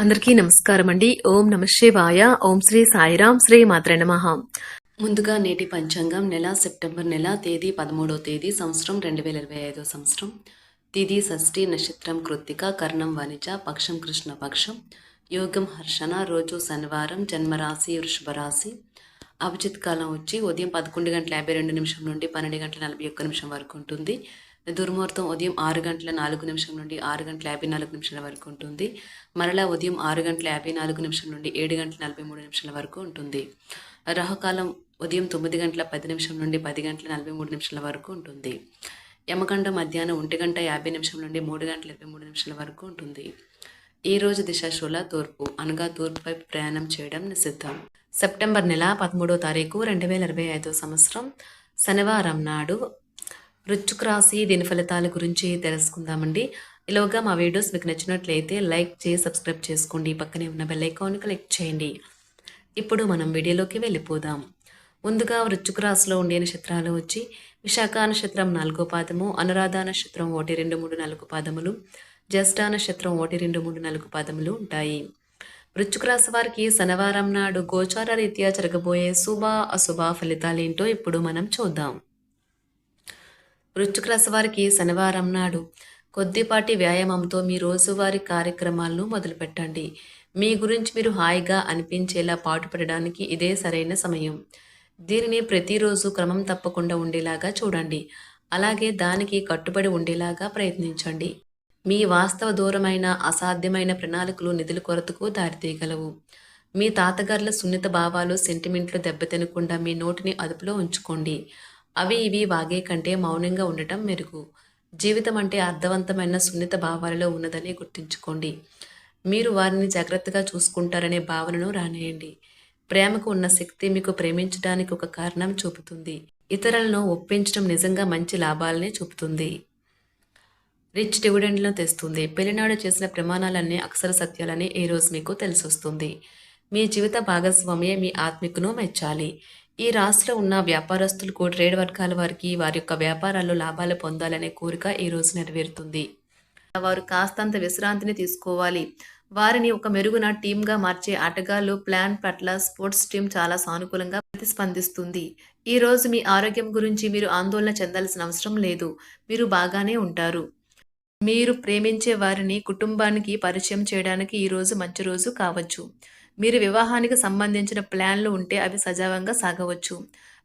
అందరికీ నమస్కారం అండి ఓం నమ శివాయ. ఓం శ్రీ సాయిరాం శ్రీ మాత్ర నమః. ముందుగా నేటి పంచాంగం నెల సెప్టెంబర్ నెల తేదీ పదమూడవ తేదీ సంవత్సరం రెండు వేల ఇరవై ఐదో సంవత్సరం. తిది షష్ఠి నక్షత్రం కృత్తిక కర్ణం వనిజ పక్షం కృష్ణ పక్షం. యోగం హర్షణ రోజు శనివారం జన్మరాశి వృషభ రాశి అభిజిత్ కాలం వచ్చి ఉదయం పదకొండు గంటల యాభై రెండు నిమిషం నుండి పన్నెండు గంటల నలభై ఒక్క నిమిషం వరకు ఉంటుంది. దుర్ముహూర్తం ఉదయం ఆరు గంటల నాలుగు నిమిషం నుండి ఆరు గంటల యాభై నాలుగు నిమిషాల వరకు ఉంటుంది. మరలా ఉదయం ఆరు గంటల యాభై నాలుగు నిమిషం నుండి ఏడు గంటల నలభై మూడు నిమిషాల వరకు ఉంటుంది. రాహుకాలం ఉదయం తొమ్మిది గంటల పది నిమిషం నుండి పది గంటల నలభై మూడు నిమిషాల వరకు ఉంటుంది. యమగంట మధ్యాహ్నం ఒంటి గంట యాభై నిమిషం నుండి మూడు గంటల ఇరవై మూడు నిమిషాల వరకు ఉంటుంది. ఈ రోజు దిశాశూల తూర్పు అనగా తూర్పుపై ప్రయాణం చేయడం నిషిద్ధం. సెప్టెంబర్ నెల పదమూడో తారీఖు రెండు వేల ఇరవై ఐదో సంవత్సరం శనివారం నాడు వృచ్చుక రాశి దీని ఫలితాల గురించి తెలుసుకుందామండి. ఇలాగా మా వీడియోస్ మీకు నచ్చినట్లయితే లైక్ చేసి సబ్స్క్రైబ్ చేసుకోండి. పక్కనే ఉన్న బెల్ ఐకాన్ క్లిక్ చేయండి. ఇప్పుడు మనం వీడియోలోకి వెళ్ళిపోదాం. ముందుగా వృచ్చుక రాశిలో ఉండే నక్షత్రాలు వచ్చి విశాఖ నక్షత్రం నాలుగో పాదము అనురాధ నక్షత్రం ఒకటి రెండు మూడు నాలుగు పాదములు జ్యేష్ఠ నక్షత్రం ఒకటి రెండు మూడు నాలుగు పాదములు ఉంటాయి. వృచ్చుక రాశి వారికి శనివారం నాడు గోచార రీత్యా జరగబోయే శుభ అశుభ ఫలితాలేంటో ఇప్పుడు మనం చూద్దాం. వృశ్చిక రాశి వారికి శనివారం నాడు కొద్దిపాటి వ్యాయామంతో మీ రోజువారీ కార్యక్రమాలను మొదలుపెట్టండి. మీ గురించి మీరు హాయిగా అనిపించేలా పాటుపడడానికి ఇదే సరైన సమయం. దీనిని ప్రతిరోజు క్రమం తప్పకుండా ఉండేలాగా చూడండి. అలాగే దానికి కట్టుబడి ఉండేలాగా ప్రయత్నించండి. మీ వాస్తవ దూరమైన అసాధ్యమైన ప్రణాళికలు నిధుల కొరతకు దారితీయగలవు. మీ తాతగారుల సున్నిత భావాలు సెంటిమెంట్లు దెబ్బతినకుండా మీ నోటిని అదుపులో ఉంచుకోండి. అవి ఇవి వాగే కంటే మౌనంగా ఉండటం మెరుగు. జీవితం అంటే అర్థవంతమైన సున్నిత భావాలలో ఉన్నదని గుర్తుంచుకోండి. మీరు వారిని జాగ్రత్తగా చూసుకుంటారనే భావనను రానేయండి. ప్రేమకు ఉన్న శక్తి మీకు ప్రేమించడానికి ఒక కారణం చూపుతుంది. ఇతరులను ఒప్పించడం నిజంగా మంచి లాభాలనే చూపుతుంది. రిచ్ డివిడెండ్లను తెస్తుంది. పెళ్ళినాడు చేసిన ప్రమాణాలన్నీ అక్షర సత్యాలని ఈ రోజు మీకు తెలిసొస్తుంది. మీ జీవిత భాగస్వామ్యే మీ ఆత్మికను మెచ్చాలి. ఈ రాశిలో ఉన్న వ్యాపారస్తులకు ట్రేడ్ వర్గాల వారికి వారి యొక్క వ్యాపారాల్లో లాభాలు పొందాలనే కోరిక ఈ రోజు నెరవేరుతుంది. వారు కాస్తంత విశ్రాంతిని తీసుకోవాలి. వారిని ఒక మెరుగున టీమ్గా మార్చే ఆటగాళ్ళు ప్లాన్ పట్ల స్పోర్ట్స్ టీం చాలా సానుకూలంగా ప్రతిస్పందిస్తుంది. ఈ రోజు మీ ఆరోగ్యం గురించి మీరు ఆందోళన చెందాల్సిన అవసరం లేదు. మీరు బాగానే ఉంటారు. మీరు ప్రేమించే వారిని కుటుంబానికి పరిచయం చేయడానికి ఈ రోజు మంచి రోజు కావచ్చు. మీరు వివాహానికి సంబంధించిన ప్లాన్లు ఉంటే అవి సజావంగా సాగవచ్చు.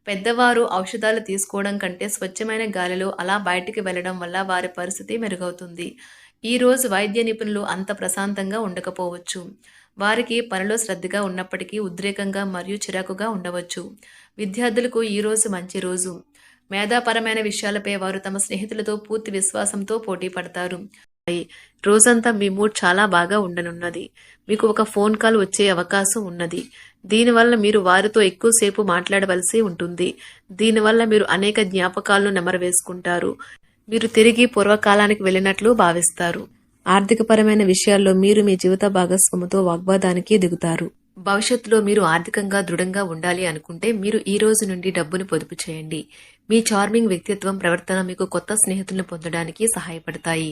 పెద్దవారు ఔషధాలు తీసుకోవడం కంటే స్వచ్ఛమైన గాలిలో అలా బయటికి వెళ్ళడం వల్ల వారి పరిస్థితి మెరుగవుతుంది. ఈ రోజు వైద్య నిపుణులు అంత ప్రశాంతంగా ఉండకపోవచ్చు. వారికి పనిలో శ్రద్ధగా ఉన్నప్పటికీ ఉద్రేకంగా మరియు చిరాకుగా ఉండవచ్చు. విద్యార్థులకు ఈ రోజు మంచి రోజు. మేధాపరమైన విషయాలపై వారు తమ స్నేహితులతో పూర్తి విశ్వాసంతో పోటీ పడతారు. రోజంతా మీ మూడ్ చాలా బాగా ఉండనున్నది. మీకు ఒక ఫోన్ కాల్ వచ్చే అవకాశం ఉన్నది. దీనివల్ల మీరు వారితో ఎక్కువసేపు మాట్లాడవలసి ఉంటుంది. దీనివల్ల మీరు అనేక జ్ఞాపకాలను నెమరవేసుకుంటారు. మీరు తిరిగి పూర్వకాలానికి వెళ్ళినట్లు భావిస్తారు. ఆర్థికపరమైన విషయాల్లో మీరు మీ జీవిత భాగస్వామితో వాగ్వాదానికి దిగుతారు. భవిష్యత్తులో మీరు ఆర్థికంగా దృఢంగా ఉండాలి అనుకుంటే మీరు ఈ రోజు నుండి డబ్బును పొదుపు చేయండి. మీ చార్మింగ్ వ్యక్తిత్వం ప్రవర్తన మీకు కొత్త స్నేహితులను పొందడానికి సహాయపడతాయి.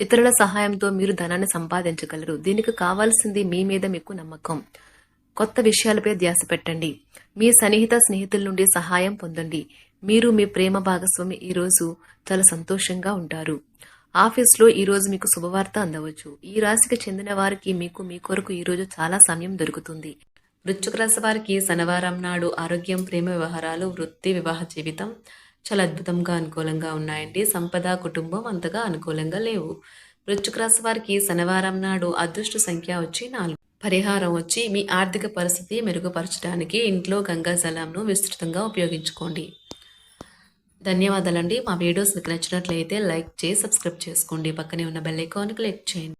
ఇతరుల సహాయంతో మీరు ధనాన్ని సంపాదించగలరు. దీనికి కావాల్సింది మీ మీద మీకు నమ్మకం. కొత్త విషయాలపై ధ్యాస పెట్టండి. మీ సన్నిహిత స్నేహితుల నుండి సహాయం పొందండి. మీరు మీ ప్రేమ భాగస్వామి ఈ రోజు చాలా సంతోషంగా ఉంటారు. ఆఫీస్లో ఈ రోజు మీకు శుభవార్త అందవచ్చు. ఈ రాశికి చెందిన వారికి మీకు మీ కొరకు ఈ రోజు చాలా సమయం దొరుకుతుంది. వృశ్చిక రాశి వారికి శనివారం నాడు ఆరోగ్యం ప్రేమ వ్యవహారాలు వృత్తి వివాహ జీవితం చాలా అద్భుతంగా అనుకూలంగా ఉన్నాయండి. సంపద కుటుంబం అంతగా అనుకూలంగా లేవు. వృశ్చిక రాశి వారికి శనివారం నాడు అదృష్ట సంఖ్య వచ్చి నాలుగు. పరిహారం వచ్చి మీ ఆర్థిక పరిస్థితి మెరుగుపరచడానికి ఇంట్లో గంగా జలంను విస్తృతంగా ఉపయోగించుకోండి. ధన్యవాదాలండి. మా వీడియోస్ మీకు నచ్చినట్లయితే లైక్ చేసి సబ్స్క్రైబ్ చేసుకోండి. పక్కనే ఉన్న బెల్ ఐకాన్ క్లిక్ చేయండి.